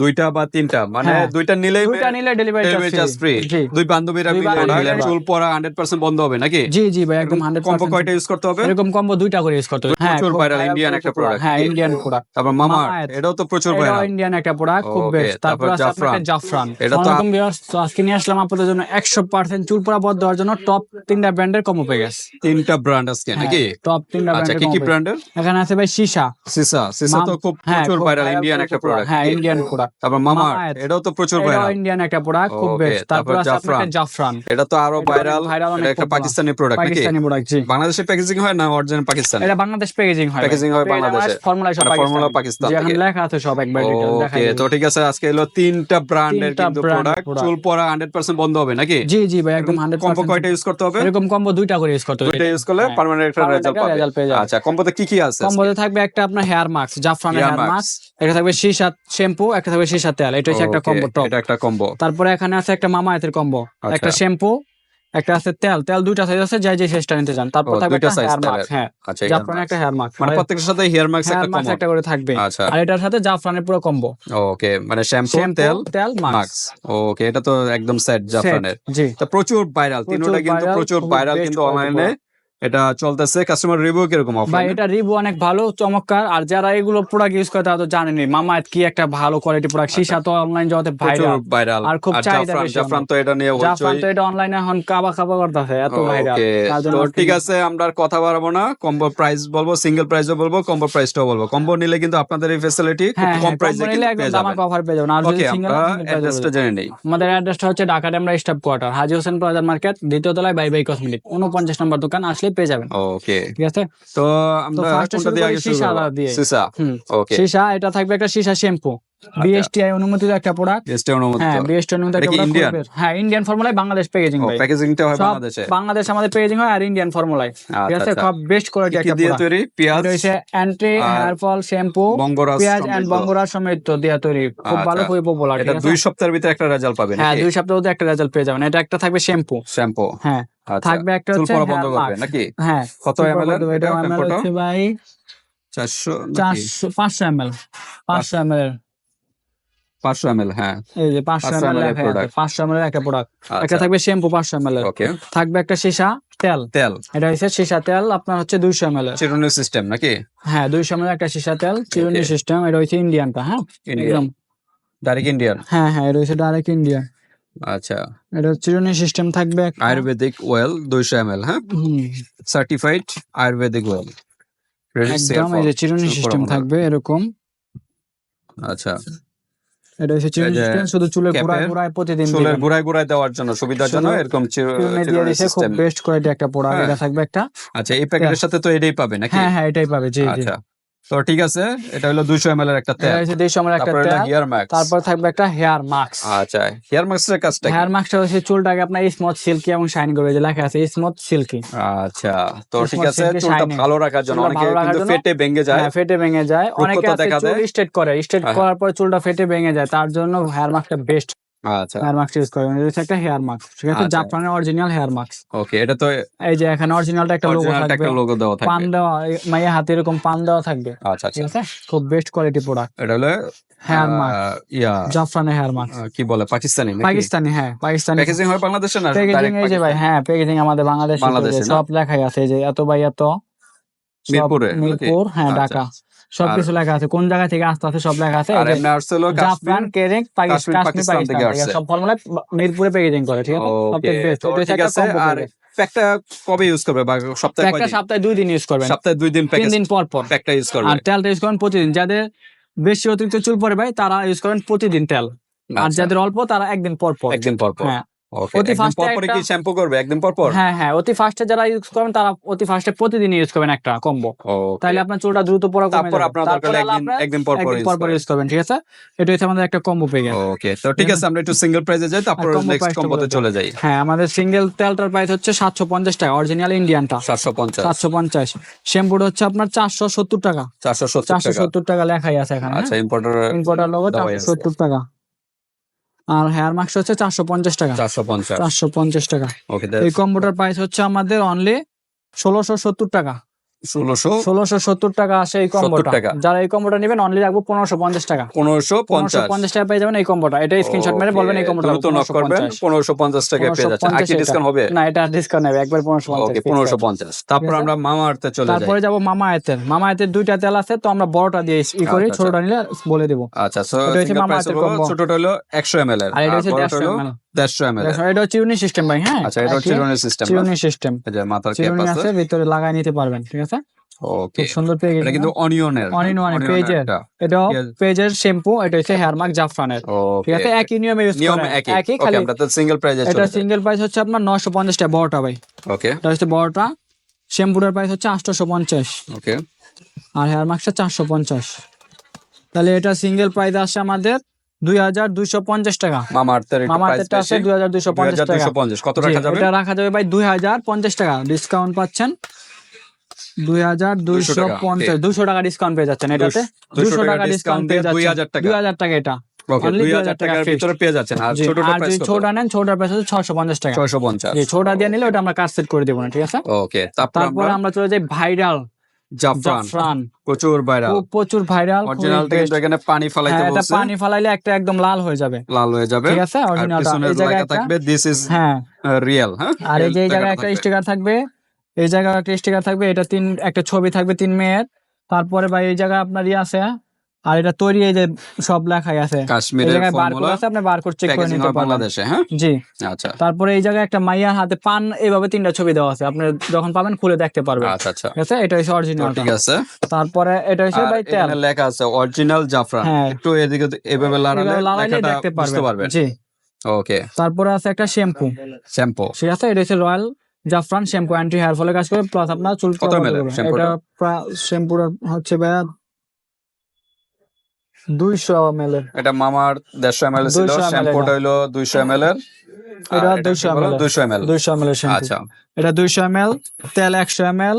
দুইটা বা তিনটা মানে হ্যাঁ। দুইটা নিলেই দুইটা নিলে ডেলিভারি চার্জ ফ্রি দুই বান্ধবীরা মিলে চুল পড়া 100% বন্ধ হবে নাকি? জি জি ভাই একদম হান্ড্রেড কম্বো কয়টা ইউজ করতে হবে? এরকম কম্বো দুইটা করে ইউজ করতে হবে। হ্যাঁ প্রচুর খুব viral viral একটা product। হ্যাঁ ইন্ডিয়ান প্রোডাক্ট তারপর মামা এটাও তো প্রচুর ভাইরাল ইন্ডিয়ান একটা প্রোডাক্ট খুব বেস্ট তারপর জাফরান। জাফরান। এটা তো আসসালামু আলাইকুম আজকে নিয়ে আসলাম আপনাদের জন্য একশো পার্সেন্ট চুল পড়া বন্ধ দেওয়ার জন্য টপ তিনটা ব্র্যান্ডের কম্বো পেয়ে গেছে। তিনটা ব্র্যান্ড আজকে নাকি? টপ তিনটা আচ্ছা কি কি ব্র্যান্ডের এখানে আছে ভাই সিসা। সিসা। সিসা তো খুব হ্যাঁ, প্রচুর ভাইরাল ইন্ডিয়ান একটা প্রোডাক্ট হ্যাঁ ইন্ডিয়ান প্রোডাক্ট তারপর মামা এটাও তো প্রচুর ভাইরাল ইন্ডিয়ান একটা প্রোডাক্ট খুব Okay, তারপর তারপর আছে জাফরান। এটা তো আরও ভাইরাল এটা একটা পাকিস্তানি প্রোডাক্ট পাকিস্তানি প্রোডাক্ট জি। বাংলাদেশে প্যাকেজিং হয় না অরিজিনাল পাকিস্তান? এটা বাংলাদেশ প্যাকেজিং হয় Packaging হয় বাংলাদেশে। ফর্মুলা সব মানে পাকিস্তান। পাকিস্তান যে এখন থেকে। লেখা আছে সব একবার detail দেখা ওকে তো ঠিক আছে আজকে এলো তিনটা ব্র্যান্ডের কিন্তু প্রোডাক্ট চুল পড়া 100% বন্ধ হবে নাকি? জি জি ভাই একদম হান্ড্রেড কম্বো কয়টা ইউজ করতে হবে? এরকম কম্বো দুইটা করে ইউজ করতে হবে। দুইটা ইউজ করলে হ্যাঁ। পার্মানেন্ট একটা রেজাল্ট পাবে। result পেয়ে যাবে। আচ্ছা কম্বোতে কি কি আছে কম্বোতে থাকবে একটা আপনার হেয়ার মাস্ক জাফরানের হেয়ার। মাস্ক একটা থাকবে সীসা শ্যাম্পু একটা থাকবে সীসা তেল এটা হচ্ছে একটা কম্বো টপ এটা একটা কম্বো তারপরে এখানে আছে একটা মামা মামায়াতের কম্বো আচ্ছা। একটা শ্যাম্পু একটা আছে তেল তেল দুইটা সাইজ আছে যাই যে শেষটা নিতে চান। তারপর থাকবে একটা হেয়ার। মাস্ক হ্যাঁ আচ্ছা এখানে জাফরানের একটা হেয়ার মাস্ক মানে প্রত্যেকটার সাথে হেয়ার মাস্ক একটা কমন একটা করে থাকবে। আচ্ছা। আর এটার সাথে জাফরানের পুরো কম্বো ওকে মানে শ্যাম্পু তেল তেল মাস্ক ওকে এটা তো একদম সেট জাফরানের। জি। তো প্রচুর ভাইরাল তিনটা কিন্তু প্রচুর ভাইরাল কিন্তু অনলাইনে এটা চলতেছে। কাস্টমার রিভিউ কীরকম ভাই এটা রিভিউ অনেক ভালো চমৎকার। আর যারা এগুলো প্রোডাক্ট ইউজ করে তারা তো জানেনি মামায়াত কি একটা ভালো কোয়ালিটি প্রোডাক্ট সীসা তো অনলাইন জগতে ভাইরাল ভাইরাল আর খুব চাহিদা বেশি জাফরান তো এটা নিয়ে জাফরান তো এটা অনলাইনে এখন কাবা কাবা করতেছে এত ভাইরাল তো ঠিক আছে আমরা কথা বাড়াবো না। কম্বো প্রাইস বলব সিঙ্গেল প্রাইসও বলব কম্বো প্রাইসটাও বলব। কম্বো নিলে কিন্তু আপনাদের এই ফ্যাসিলিটি খুব হ্যাঁ কম হ্যাঁ প্রাইসে combo নিলে একদম পেয়ে দামাক যাবেন। অফার পেয়ে যাবেন। আর যদি সিঙ্গেল অ্যাড্রেসটা জেনে নেই। আমাদের অ্যাড্রেসটা হচ্ছে Dhaka Demra staff quarter Haji Hossain plaza market দ্বিতীয় তলায় বাই বাই কসমেটিক উনপঞ্চাশ নম্বর দোকান। আসলে পেয়ে যাবেন। ওকে। ঠিক আছে? তো আমরা কোনটা শুরু দিয়ে করি? আগে শুরু করব? দিয়ে। সিসা। ওকে। সীসা এটা থাকবে একটা সীসা শ্যাম্পু। বিএসটিআই অনুমোদিত একটা প্রোডাক্ট এসটি অনুমোদিত। হ্যাঁ বিএসটি অনুমোদিত একটা? খুবই- হ্যাঁ ইন্ডিয়ান ফর্মুলায় বাংলাদেশ প্যাকেজিং ভাই। প্যাকেজিংটা হয় বাংলাদেশে। বাংলাদেশ আমাদের প্যাকেজিং হয় আর ইন্ডিয়ান ফর্মুলায় ঠিক আচ্ছা। আছে আচ্ছা খুব বেস্ট কোয়ালিটি একটা দিয়ে প্রোডাক্ট তৈরি? পেঁয়াজ? হচ্ছে অ্যান্টি হেয়ার ফল শ্যাম্পু বঙ্গরাজ পেঁয়াজ এন্ড সমৃদ্ধ। বঙ্গরা সমেত দিয়ে তৈরি। খুব ভালো আচ্ছা। খুবই পপুলার এটা দুই সপ্তাহের ভিতরে একটা রেজাল্ট পাবেন হ্যাঁ দুই সপ্তাহ মধ্যে একটা রেজাল্ট পেয়ে যাবেন। এটা একটা থাকবে শ্যাম্পু শ্যাম্পু হ্যাঁ আচ্ছা। থাকবে একটা হচ্ছে বন্ধ করবে নাকি? হ্যাঁ কত এমএল। এটা ভাই 400 নাকি? চারশো পাঁচশো এম এল পাঁচশো এম এল 500 এমএল হ্যাঁ। এই যে পাঁচশো 500 এম এল। পাঁচশো এম এল একটা প্রোডাক্ট একটা আচ্ছা থাকবে শ্যাম্পু পাঁচশো এম এল ওকে থাকবে একটা সীসা তেল। তেল। এটা হচ্ছে সীসা তেল আপনার হচ্ছে দুইশো এম এল চিরুনি সিস্টেম নাকি? হ্যাঁ দুইশো এম একটা সীসা তেল চিরুনি সিস্টেম এটা হচ্ছে ইন্ডিয়ানটা হ্যাঁ একদম। ডাইরেক্ট ইন্ডিয়ান হ্যাঁ হ্যাঁ এটা হচ্ছে ডাইরেক্ট ইন্ডিয়ান আচ্ছা। এটা চিরুনি সিস্টেম থাকবে আয়ুর্বেদিক ওয়েল 200 এমএল হ্যাঁ? সার্টিফাইড আয়ুর্বেদিক ওয়েল একদম এই যে চিরুনি সিস্টেম থাকবে এরকম। আচ্ছা। এটা হচ্ছে চিরুনি সিস্টেম শুধু চুলে ক্যাপের গোড়ায় গোড়ায় প্রতিদিন চুলের গোড়ায় গুড়ায় দেওয়ার জন্য সুবিধার জন্য এরকম চিরুনি দিয়ে দিছে খুব বেস্ট কোয়ালিটি একটা প্রোডাক্ট হ্যাঁ। এটা থাকবে একটা। আচ্ছা এই প্যাকেটের সাথে তো এটাই পাবে নাকি? হ্যাঁ হ্যাঁ এটাই পাবে। জি জি। আচ্ছা। তো ঠিক আছে এটা হলো 200 এমএল এর একটা এটা তেল হচ্ছে দেড়শো আমার একটা তেল হেয়ার ম্যাক্স তারপর থাকবে একটা হেয়ার মাস্ক আচ্ছা হেয়ার ম্যাক্সের কাজটা হেয়ার মাস্কটা হচ্ছে চুলটাকে আপনার স্মুথ সিল্কি এবং শাইন করবে যে লেখা আছে স্মুথ সিল্কি আচ্ছা তো ঠিক আছে চুলটা ভালো রাখার জন্য অনেকে কিন্তু ফেটে ভেঙে যায়। হ্যাঁ ফেটে ভেঙে যায়। অনেকে আছে চুল। স্ট্রেট করে স্ট্রেট হ্যাঁ। করার পর চুলটা ফেটে ভেঙে যায় তার জন্য হেয়ার মাস্কটা বেস্ট আচ্ছা। হেয়ার মাস্ক ইউজ করে এটা হচ্ছে একটা হেয়ার মাস্ক ঠিক আছে? আচ্ছা। জাপানের অরিজিনাল হেয়ার মাস্ক ওকে এটা তো এই যে এখানে অরিজিনালটা একটা লোগো থাকবে একটা লোগো দেওয়া পান থাকবে দেওয়া মাইয়া হাতে এরকম পান দেওয়া থাকবে। আচ্ছা ঠিক আচ্ছা আছে? খুব বেস্ট কোয়ালিটি প্রোডাক্ট এটা হলো হেয়ার মাস্ক ইয়া। জাফরানের হেয়ার মাস্ক কি বলে? পাকিস্তানি পাকিস্তানি হ্যাঁ পাকিস্তানি। প্যাকেজিং হয় বাংলাদেশে না প্যাকেজিং এই যে ভাই হ্যাঁ প্যাকেজিং আমাদের বাংলাদেশে? সব লেখাই আছে। এই যে এত বাই এত মিরপুরে মিরপুর হ্যাঁ আচ্ছা। ঢাকা। সবকিছু লেখা আছে। কোন জায়গা থেকে আসতে আছে সব লেখা আছে? আর এই এমনি আসছে হলো জাফরান কাশ্মীর পাকিস্তান থেকে আসছে। সব ফর্মুলা মিরপুরে প্যাকেজিং করে ঠিক আছে? ঠিক আছে আর প্যাকটা কবে ইউজ করবে? বা সপ্তাহে একটা সপ্তাহে দুই দিন ইউজ করবেন। সপ্তাহে দুই দিন তিন দিন পর পর। প্যাকটা ইউজ করবে। আর তেলটা ইউজ করেন প্রতিদিন। যাদের বেশি অতিরিক্ত চুল পড়ে ভাই তারা ইউজ করেন প্রতিদিন তেল। আর আচ্ছা, যাদের অল্প তারা একদিন পর পর। একদিন পর পর। হ্যাঁ। অতি একটা- কি শ্যাম্পু করবে? হ্যাঁ হ্যাঁ অতি ফার্স্টে যারা ইউজ করবেন তারা অতি ফার্স্টে প্রতিদিন ইউজ করবেন একটা কম্বো তাহলে আপনার চুলটা দ্রুত পড়া কমে তারপর আপনার দরকার একদিন একদিন ইউজ করবেন ঠিক আছে? এটা হচ্ছে আমাদের একটা কম্বো পেয়ে গেছে। ওকে তো ঠিক আছে আমরা একটু সিঙ্গেল প্রাইসে যাই তারপর নেক্সট কম্বোতে চলে যাই। হ্যাঁ আমাদের সিঙ্গেল তেলটার প্রাইস হচ্ছে সাতশো পঞ্চাশ টাকা অরিজিনাল ইন্ডিয়ানটা 750 সাতশো পঞ্চাশ। শ্যাম্পুটা হচ্ছে আপনার চারশো সত্তর টাকা। 470 চারশো টাকা। সত্তর টাকা লেখাই আছে এখানে আচ্ছা ইম্পোর্টার ইম্পোর্টার লোগো দেওয়াই চারশো আছে। সত্তর টাকা। আর হেয়ার মাস্ক হচ্ছে চারশো পঞ্চাশ টাকা। 450 চারশো পঞ্চাশ টাকা। এই কম্বোটার প্রাইস হচ্ছে আমাদের অনলি ষোলোশো সত্তর টাকা। ষোলোশো সত্তর টাকা আসে এই কম্বোটা। যারা এই কম্বোটা নেবেন অনলি রাখব পনেরোশো পঞ্চাশ টাকা। পনেরোশো পনেরোশো পঞ্চাশ পঞ্চাশ টাকা পেয়ে যাবেন এই কম্বোটা। এটা স্ক্রিনশট মেরে বলবেন এই কম্বোটা দ্রুত নক করবেন। পনেরোশো পঞ্চাশ। টাকা পেয়ে যাচ্ছে আর কি ডিসকাউন্ট হবে? না এটা ডিসকাউন্ট নেবে। একবার পনেরোশো পঞ্চাশ পনেরোশো পঞ্চাশ। তারপর আছে? আমরা মামা আর্থে চলে যাই। তারপরে যাব মামা আয়তের মামা আয়তের দুইটা তেল আছে তো আমরা বড়টা দিয়ে ই করি আচ্ছা, ছোটটা নিলে বলে দিব। আচ্ছা মামা আর্থের ছোটটা হলো একশো এম এল এর আর এটা হচ্ছে দেড়শো হলো ml দেড়শো এম এল এটা হচ্ছে চিরুনি সিস্টেম ভাই হ্যাঁ? আচ্ছা এটা হচ্ছে চিরুনি সিস্টেম সিস্টেম যে মাথার ক্যাপ আছে আছে ভিতরে লাগাই নিতে পারবেন ঠিক আছে? ওকে খুব সুন্দর পেয়ে কিন্তু অনিয়নের পেঁয়াজ। পেজের শ্যাম্পু এটা হচ্ছে হেয়ার মার্ক জাফরানের। ঠিক আছে? একই নিয়মে ইউজ একই। খালি আমরা তো সিঙ্গেল প্রাইজে এটা সিঙ্গেল প্রাইস হচ্ছে আপনার নশো পঞ্চাশ টাকা বড়টা ভাই। ওকে এটা হচ্ছে বড়টা। শ্যাম্পুটার প্রাইস হচ্ছে আটশোশো পঞ্চাশ ওকে আর হেয়ার চারশো পঞ্চাশ তাহলে এটা সিঙ্গেল প্রাইস আসে আমাদের দুই হাজার দুইশো পঞ্চাশ টাকা। মামা আর্থের একটু মামা প্রাইস আর্থেরটা আছে দুই হাজার দুইশো পঞ্চাশ টাকা। কত রাখা যাবে? এটা রাখা যাবে ভাই দুই হাজার পঞ্চাশ টাকা। ডিসকাউন্ট পাচ্ছেন। দুই হাজার দুইশো পঞ্চাশ দুশো টাকা ডিসকাউন্ট পেয়ে যাচ্ছেন এটাতে। দুশো দুশো টাকা টাকা ডিসকাউন্ট পেয়ে যাচ্ছেন। 2000 টাকা। দুই হাজার টাকা এটা। ওকে Only 2000 2000 টাকা টাকার fixed। ভিতরে পেয়ে যাচ্ছেন। আর জি, ছোটটার আর প্রাইস যদি কত? ছোটা নেন ছোটার প্রাইস হচ্ছে ছশো পঞ্চাশ টাকা। 650 জি ছোটা দিয়ে নিলে ওটা আমরা কাজ সেট করে দেবো না ঠিক আছে? তারপর তারপরে আমরা আমরা চলে যাই ভাইরাল। জাফরান। প্রচুর ভাইরাল। প্রচুর ভাইরাল অরিজিনাল কিন্তু এখানে পানি ফালাইতে হ্যাঁ এটা পানি ফালাইলে একটা একদম লাল হয়ে যাবে। লাল হয়ে যাবে। ঠিক আছে আর অরিজিনালটা এই জায়গায় থাকবে দিস ইজ হ্যাঁ। রিয়েল হ্যাঁ? আর এই যে জায়গায় একটা স্টিকার থাকবে এই জায়গায় একটা স্টিকার থাকবে এটা তিন একটা ছবি থাকবে তিন মেয়ের। তারপরে ভাই এই জায়গায় আপনার ইয়ে আছে আর এটা তৈরি এই যে সব লেখাই আছে। কাশ্মীরের বারকোড আছে আপনি বারকোড চেক করে নিতে পারবেন। বাংলাদেশে হ্যাঁ? জি। আচ্ছা। তারপরে এই জায়গায় একটা মাইয়ার হাতে পান এইভাবে তিনটা ছবি দেওয়া আছে। আপনি যখন পাবেন খুলে দেখতে পারবেন। আচ্ছা আচ্ছা। ঠিক আছে? এটা হচ্ছে অরিজিনাল ঠিক আছে। তারপরে এটা হচ্ছে ভাই তেল। এখানে লেখা আছে অরিজিনাল জাফরান। হ্যাঁ। একটু এদিকে এভাবে লাগালে লেখাটা দেখতে পারবেন। জি। ওকে তারপরে আছে একটা শ্যাম্পু শ্যাম্পু ঠিক আছে? এটা হচ্ছে রয়্যাল জাফরান শ্যাম্পু অ্যান্টি হেয়ার ফলে কাজ করে প্লাস আপনার চুল এটা? শ্যাম্পুর হচ্ছে ভাইয়া দুইশো এর। এটা মামার দেড়শো এম এল ছিল শ্যাম্পুটা হইল দুইশো এম এল এর। এটা 200 ml এর। দুইশো এম এল দুইশো আচ্ছা। এটা দুইশো ml তেল একশো ml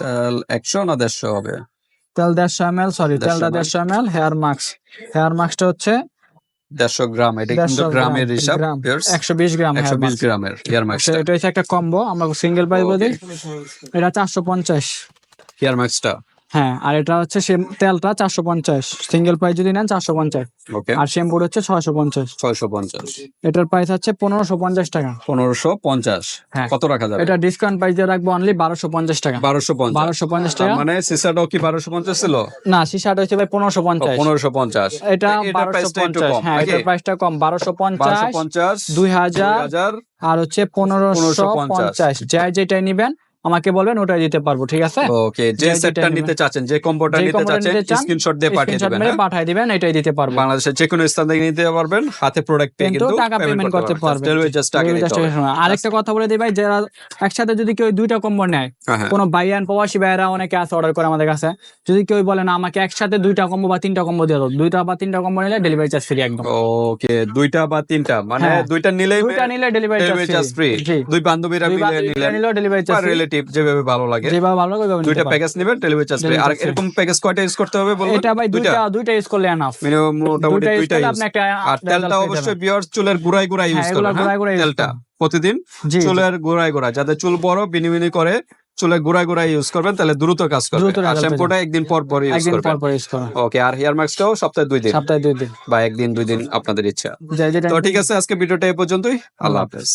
তেল একশো না দেড়শো হবে? তেল দেড়শো ml সরি 150 তেলটা দেড়শো ml হেয়ার মাস্ক হেয়ার মাস্কটা হচ্ছে দেড়শো গ্রাম এটা কিন্তু গ্রামের হিসাব একশো বিশ গ্রাম একশো বিশ গ্রামের ইয়ার মাক্সটা এটা হচ্ছে একটা কম্বো আমরা সিঙ্গেল দিই এটা চারশো পঞ্চাশ। ইয়ার মাক্সটা হ্যাঁ আর এটা হচ্ছে same তেলটা চারশো পঞ্চাশ। সিঙ্গেল প্রাইস যদি নেন চারশো পঞ্চাশ। ওকে আর শ্যাম্পুর হচ্ছে ছয়শো পঞ্চাশ। ছয়শো পঞ্চাশ। এটার প্রাইস হচ্ছে পনেরোশো পঞ্চাশ টাকা। পনেরোশো পঞ্চাশ। হ্যাঁ। কত রাখা যাবে? এটা ডিসকাউন্ট প্রাইস দিয়ে রাখব অনলি বারোশো পঞ্চাশ টাকা। বারোশো পঞ্চাশ। বারোশো পঞ্চাশ টাকা। মানে সিসাটাও কি বারোশো পঞ্চাশ ছিল? না সিসাটা হচ্ছে ভাই পনেরোশো পঞ্চাশ। পনেরোশো পঞ্চাশ। এটা বারোশো পঞ্চাশ। হ্যাঁ এটার প্রাইসটা কম বারোশো পঞ্চাশ পঞ্চাশ দুই হাজার আর হচ্ছে পনেরোশো 1550 পঞ্চাশ। যাই যেটাই নিবেন আমাকে বলবেন ওটাই দিতে পারব ঠিক আছে? ওকে যে সেটটা নিতে চাচ্ছেন যে কম্বোটা নিতে চাচ্ছেন স্ক্রিনশট দিয়ে পাঠিয়ে দিবেন মেরে হ্যাঁ? পাঠিয়ে দিবেন এটাই দিতে পারব। বাংলাদেশের যে কোনো স্থান থেকে নিতে পারবেন হাতে প্রোডাক্ট পেয়ে কিন্তু টাকা পেমেন্ট করতে পারবেন। চার্জ টাকা দিতে হবে। আরেকটা কথা বলে দিই ভাই যারা একসাথে যদি কেউ দুইটা কম্বো নেয় হ্যাঁ, হ্যাঁ। কোনো বাইয়ান প্রবাসী ভাইয়েরা অনেকে আছে অর্ডার করে আমাদের কাছে যদি কেউ বলে না আমাকে একসাথে দুইটা কম্বো বা তিনটা কম্বো দিয়ে দাও দুইটা বা তিনটা কম্বো নিলে ডেলিভারি চার্জ ফ্রি একদম। ওকে দুইটা বা তিনটা মানে হ্যাঁ। দুইটা নিলে দুইটা নিলে ডেলিভারি চার্জ ফ্রি দুই বান্ধবীরা মিলে নিলেও ডেলিভারি চার্জ রিলেটিভ যেভাবে ভালো লাগে। যেভাবে ভালো লাগে ওইভাবে দুইটা প্যাকেজ নেবেন ডেলিভারি চার্জ আর এরকম প্যাকেজ কয়টা ইউজ করতে হবে বলবেন এটা ভাই দুইটা। দুইটা ইউজ করলে এনাফ মিনিমাম মোটামুটি দুইটা আপনি একটা আর তেলটা অবশ্যই বিয়ার চুলের ইউজ হ্যাঁ, করবেন গুঁড়ায় গুঁড়ায় use তেলটা প্রতিদিন। চুলের গুড়াই গুড়াই যাদের চুল বড় বিনিমিনি করে চুলের গুড়াই গুড়াই ইউজ করবেন তাহলে দ্রুত কাজ করবে। আর শ্যাম্পুটা একদিন পর পর ইউজ করবেন। ওকে আর হেয়ার মাস্কটাও সপ্তাহে দুই দিন। সপ্তাহে দুই দিন। বা একদিন দুই দিন আপনাদের ইচ্ছা। তো ঠিক আছে আজকে ভিডিওটা এই পর্যন্তই। আল্লাহ হাফেজ।